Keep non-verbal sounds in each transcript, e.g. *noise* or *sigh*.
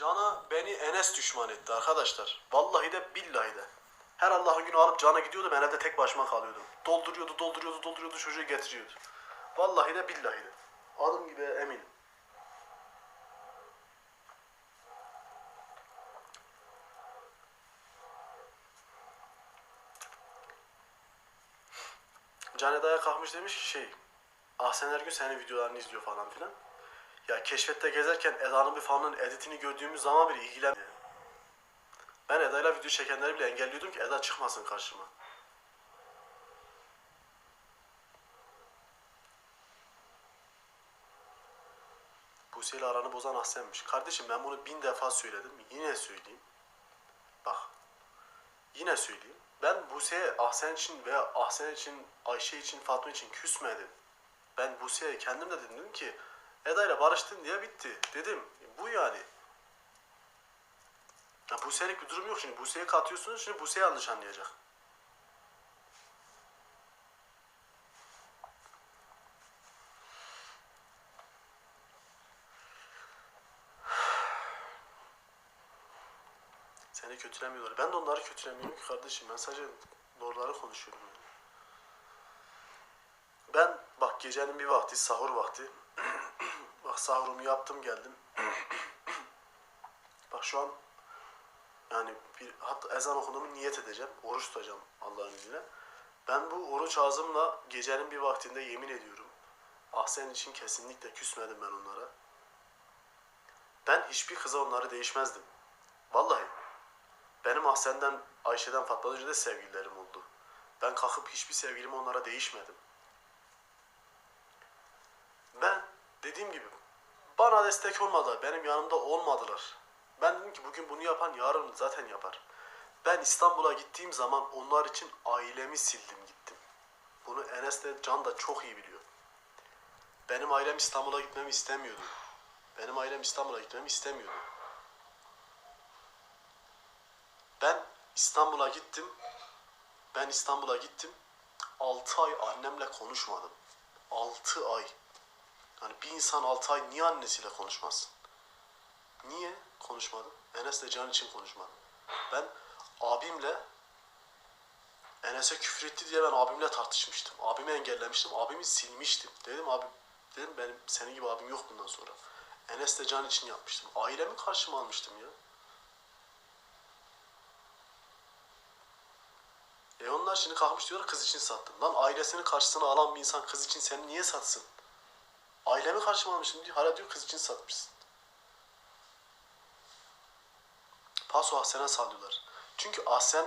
Can'a beni Enes düşman etti arkadaşlar. Vallahi de billahi de. Her Allah'ın günü alıp Can'a gidiyordu ben evde tek başıma kalıyordum. Dolduruyordu, dolduruyordu, dolduruyordu çocuğu getiriyordu. Vallahi de billahi de. Adım gibi eminim. Can Eda'ya kalkmış demiş şey Ahsen her gün senin videolarını izliyor falan filan. Ya keşfette gezerken Eda'nın bir fanının editini gördüğümüz zaman bile ilgilenmiyor. Ben Eda'yla video çekenleri bile engelliyordum ki Eda çıkmasın karşıma. Buse ile aranı bozan Ahsen'miş. Kardeşim ben bunu bin defa söyledim. Yine söyleyeyim. Bak. Yine söyleyeyim. Ben Buse'ye Ahsen için veya Ahsen için, Ayşe için, Fatma için küsmedim. Ben Buse'ye kendim de dedim ki Eda ile barıştın diye bitti. Dedim. Bu yani. Ya Buse'lik bir durum yok şimdi. Buse'ye katıyorsunuz şimdi Buse yanlış anlayacak. Seni kötülemiyorlar. Ben de onları kötülemiyorum ki kardeşim. Ben sadece doğruları konuşuyorum. Ben bak gecenin bir vakti, sahur vakti. Bak sahurumu yaptım geldim. *coughs* bak şu an yani bir hatta ezan okunumu niyet edeceğim. Oruç tutacağım Allah'ın izniyle. Ben bu oruç ağzımla gecenin bir vaktinde yemin ediyorum. Ahsen için kesinlikle küsmedim ben onlara. Ben hiçbir kıza onları değişmezdim. Vallahi. Benim Ahsen'den, Ayşe'den, Fatma'dan önce de sevgililerim oldu. Ben kalkıp hiçbir sevgilim onlara değişmedim. Ben dediğim gibi bana destek olmadılar. Benim yanımda olmadılar. Ben dedim ki bugün bunu yapan yarın zaten yapar. Ben İstanbul'a gittiğim zaman onlar için ailemi sildim gittim. Bunu Enes de Can da çok iyi biliyor. Benim ailem İstanbul'a gitmemi istemiyordu. Benim ailem İstanbul'a gitmemi istemiyordu. Ben İstanbul'a gittim. Ben İstanbul'a gittim. 6 ay annemle konuşmadım. 6 ay. Yani bir insan 6 ay niye annesiyle konuşmazsın? Niye konuşmadım? Enes'le Can için konuşmadım. Ben abimle Enes'e küfür etti diye ben abimle tartışmıştım. Abimi engellemiştim. Abimi silmiştim. Dedim abi dedim benim senin gibi abim yok bundan sonra. Enes'le Can için yapmıştım. Ailemi karşıma almıştım ya. E onlar şimdi kalkmış diyorlar kız için sattım. Lan ailesini karşısına alan bir insan kız için seni niye satsın? Ailemi karşıma almışım diyor. Hala diyor kız için satmışsın. Paso Ahsen'e sallıyorlar. Çünkü Ahsen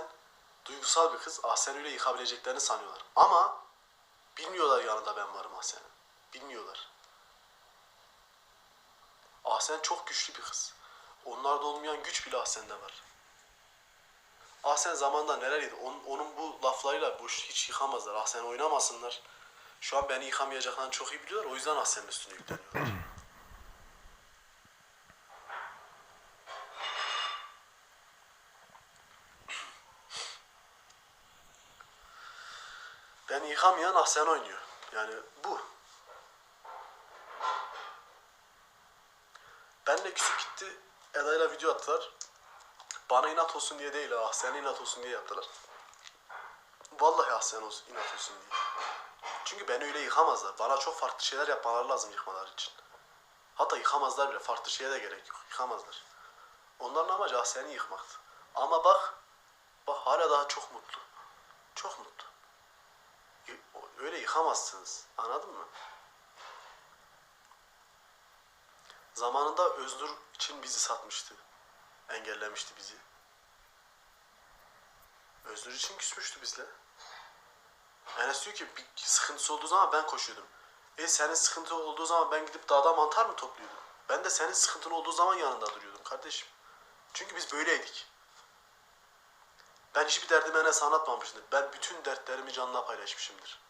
duygusal bir kız. Ahsen öyle yıkabileceklerini sanıyorlar. Ama bilmiyorlar yanında ben varım Ahsen'in. Bilmiyorlar. Ahsen çok güçlü bir kız. Onlarda olmayan güç bile Ahsen'de var. Ahsen zamanda neler yedi? Onun, onun bu laflarıyla boş hiç yıkamazlar. Ahsen oynamasınlar. Şu an beni yıkamayacaklarını çok iyi biliyorlar. O yüzden Ahsen'in üstüne yükleniyorlar. *clears throat* Beni yıkamayan Ahsen oynuyor. Yani bu. Benle küsüp gitti. Eda'yla video attılar. Bana inat olsun diye değil sen inat olsun diye yaptılar. Vallahi ah sen olsun, inat olsun diye. Çünkü beni öyle yıkamazlar. Bana çok farklı şeyler yapmaları lazım yıkmaları için. Hatta yıkamazlar bile. Farklı şeye de gerek yok. Yıkamazlar. Onların amacı seni yıkmaktı. Ama bak, bak hala daha çok mutlu. Çok mutlu. Öyle yıkamazsınız. Anladın mı? Zamanında Öznur için bizi satmıştı. Engellemişti bizi. Öznur için küsmüştü bizle. Enes diyor ki bir sıkıntısı olduğu zaman ben koşuyordum. E senin sıkıntı olduğu zaman ben gidip dağda mantar mı topluyordum? Ben de senin sıkıntın olduğu zaman yanında duruyordum kardeşim. Çünkü biz böyleydik. Ben hiçbir derdimi Enes'e anlatmamışımdır. Ben bütün dertlerimi Can'la paylaşmışımdır.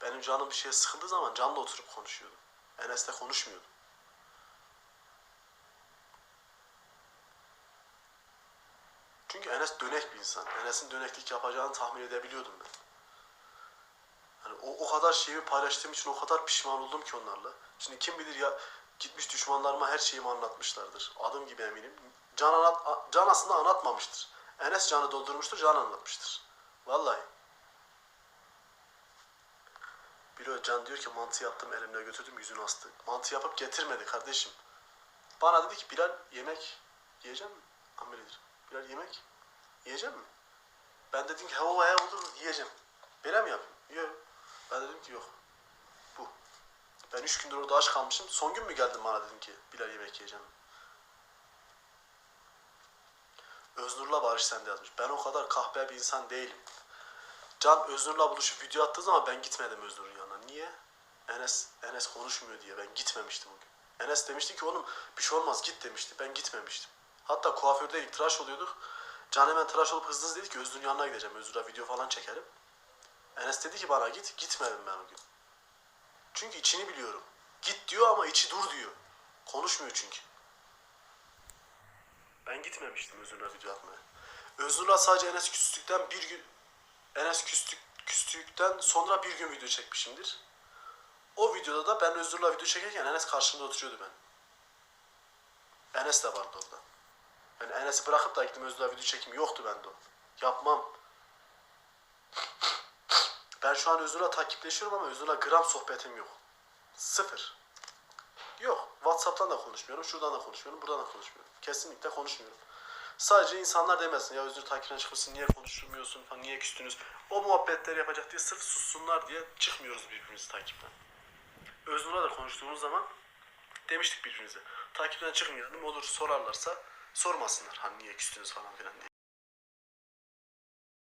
Benim canım bir şeye sıkıldığı zaman Can'la oturup konuşuyordum. Enes'le konuşmuyordum. Çünkü Enes dönek bir insan. Enes'in döneklik yapacağını tahmin edebiliyordum ben. O, o kadar şeyimi paylaştığım için o kadar pişman oldum ki onlarla. Şimdi kim bilir ya Gitmiş düşmanlarıma her şeyimi anlatmışlardır. Adım gibi eminim. Can, anlat, can aslında anlatmamıştır. Enes canı doldurmuştur, can anlatmıştır. Vallahi. Bilo Can diyor ki mantı yaptım elimle götürdüm yüzünü astı. Mantı yapıp getirmedi kardeşim. Bana dedi ki Bilal yemek yiyecek mi? Amelidir. Bilal yemek yiyecek mi? Ben dedim ki bayağı olur yiyeceğim. Böyle mi yapayım? Yok. Ben dedim ki yok. Bu. Ben üç gündür orada aç kalmışım. Son gün mü geldin bana dedim ki Bilal yemek yiyeceğim. Öznur'la Barış sen de yazmış. Ben o kadar kahpe bir insan değilim. Can Öznur'la buluşup video attığı zaman ben gitmedim Öznur'un yanına. Niye? Enes, Enes konuşmuyor diye ben gitmemiştim o gün. Enes demişti ki oğlum bir şey olmaz git demişti. Ben gitmemiştim. Hatta kuaförde tıraş oluyorduk. Can hemen tıraş olup hızlı hızlı dedi ki Öznur'un yanına gideceğim. Öznur'a video falan çekerim. Enes dedi ki bana git. Gitmedim ben o gün. Çünkü içini biliyorum. Git diyor ama içi dur diyor. Konuşmuyor çünkü. Ben gitmemiştim Özgür'le video atmaya. Özgür'le sadece Enes küstükten bir gün Enes küstük, küstükten sonra bir gün video çekmişimdir. O videoda da ben Özgür'le video çekerken Enes karşımda oturuyordu ben. Enes de vardı orada. Ben Enes'i bırakıp da gittim Özgür'le video çekeyim. Yoktu bende o. Yapmam. Ben şu an Özgür'le takipleşiyorum ama Özgür'le gram sohbetim yok. Sıfır. Yok. Whatsapp'tan da konuşmuyorum. Şuradan da konuşmuyorum. Buradan da konuşmuyorum. Kesinlikle konuşmuyorum. Sadece insanlar demesin ya Özgür takipten çıkmışsın niye konuşmuyorsun falan niye küstünüz. O muhabbetleri yapacak diye sırf sussunlar diye çıkmıyoruz birbirimizi takipten. Öznur'la da konuştuğumuz zaman demiştik birbirimize. Takipten çıkmayalım olur sorarlarsa sormasınlar hani niye küstünüz falan filan diye.